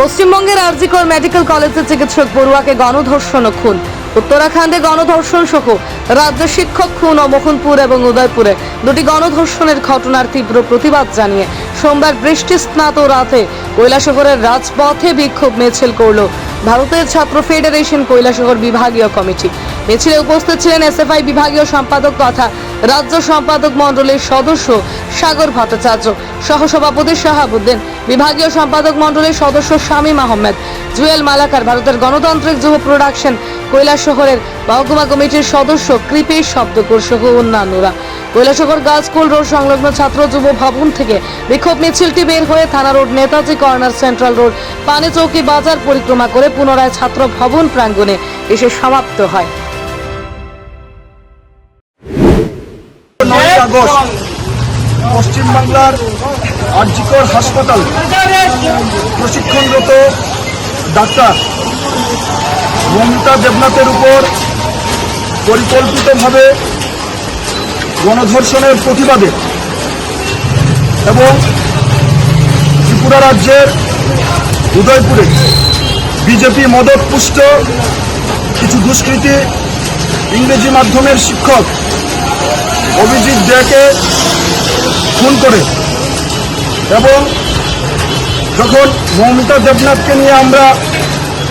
পশ্চিমবঙ্গের আরজিকর মেডিকেল কলেজের চিকিৎসক পড়ুয়াকে গণধর্ষণ ও খুন। উত্তরাখণ্ডে গণধর্ষণ সহ রাজ্যের শিক্ষক খুন ও মোহনপুর এবং উদয়পুরে দুটি গণধর্ষণের ঘটনার তীব্র প্রতিবাদ জানিয়ে সোমবার বৃষ্টি স্নাত রাতে কৈলাসহরের রাজপথে বিক্ষোভ মিছিল করল ভারতের ছাত্র ফেডারেশন কৈলাসহর বিভাগীয় কমিটি। মিছিলে উপস্থিত ছিলেন এসএফআই বিভাগীয় সম্পাদক তথা রাজ্য সম্পাদক মণ্ডলীর সদস্য সাগর ভট্টাচার্য, সহসভাপতি শাহাবুদ্দিন বিভাগীয় সম্পাদক মণ্ডলীর সদস্য শামীম আহমেদ, জুয়েল মালাকার, ভারতের গণতান্ত্রিক যুব প্রোডাকশন কৈলাসহরের মহকুমা কমিটির সদস্য কৃপেশ শব্দকর সহ অন্যান্যরা। কৈলাসহর গার্লস স্কুল রোড সংলগ্ন ছাত্র যুব ভবন থেকে বিক্ষোভ মিছিলটি বের হয়ে থানা road Netaji corner central road Panichowki বাজার পরিক্রমা করে পুনরায় ছাত্র ভবন প্রাঙ্গণে এসে সমাপ্ত হয়। পশ্চিমবাংলার আর্জিকর হাসপাতাল। প্রশিক্ষণরত ডাক্তার মমতা দেবনাথের উপর পরিকল্পিতভাবে গণধর্ষণের প্রতিবাদে এবং ত্রিপুরা রাজ্যের উদয়পুরে বিজেপি মদত পুষ্ট কিছু দুষ্কৃতী ইংরেজি মাধ্যমের শিক্ষক অভিজিৎ দেকে খুন করে। এবং যখন মমতা দেবনাথকে নিয়ে আমরা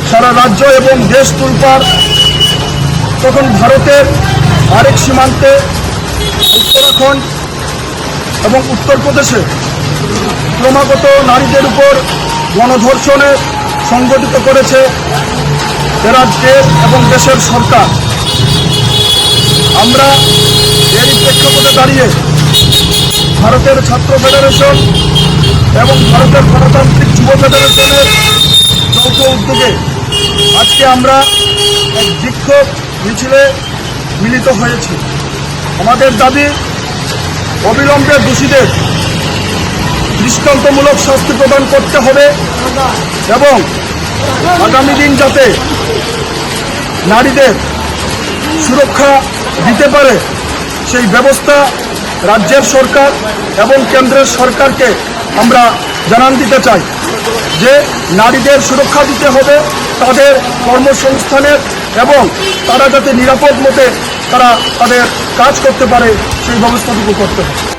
সারা রাজ্য এবং দেশ তুলপার, তখন ভারতের আরেক সীমান্তে উত্তরাখণ্ড এবং উত্তরপ্রদেশে ক্রমাগত নারীদের উপর গণধর্ষণে সংগঠিত করেছে এ রাজ্যের এবং দেশের সরকার। আমরা এর প্রেক্ষাপটে দাঁড়িয়ে ভারতের ছাত্র ফেডারেশন এবং ভারতের গণতান্ত্রিক যুব ফেডারেশনের যৌথ উদ্যোগে আজকে আমরা এক বিক্ষোভ মিছিলে মিলিত হয়েছি। আমাদের দাবি, অবিলম্বে দোষীদের দৃষ্টান্তমূলক শাস্তি প্রদান করতে হবে এবং আগামী দিন যাতে নারীদের সুরক্ষা দিতে পারে, সেই ব্যবস্থা রাজ্যের সরকার এবং কেন্দ্রের সরকারকে আমরা জানান দিতে চাই যে নারীদের সুরক্ষা দিতে হবে, তাদের কর্মসংস্থানের এবং তারা যাতে নিরাপদ মতে তারা তাদের কাজ করতে পারে, সেই ব্যবস্থাটুকু করতে হবে।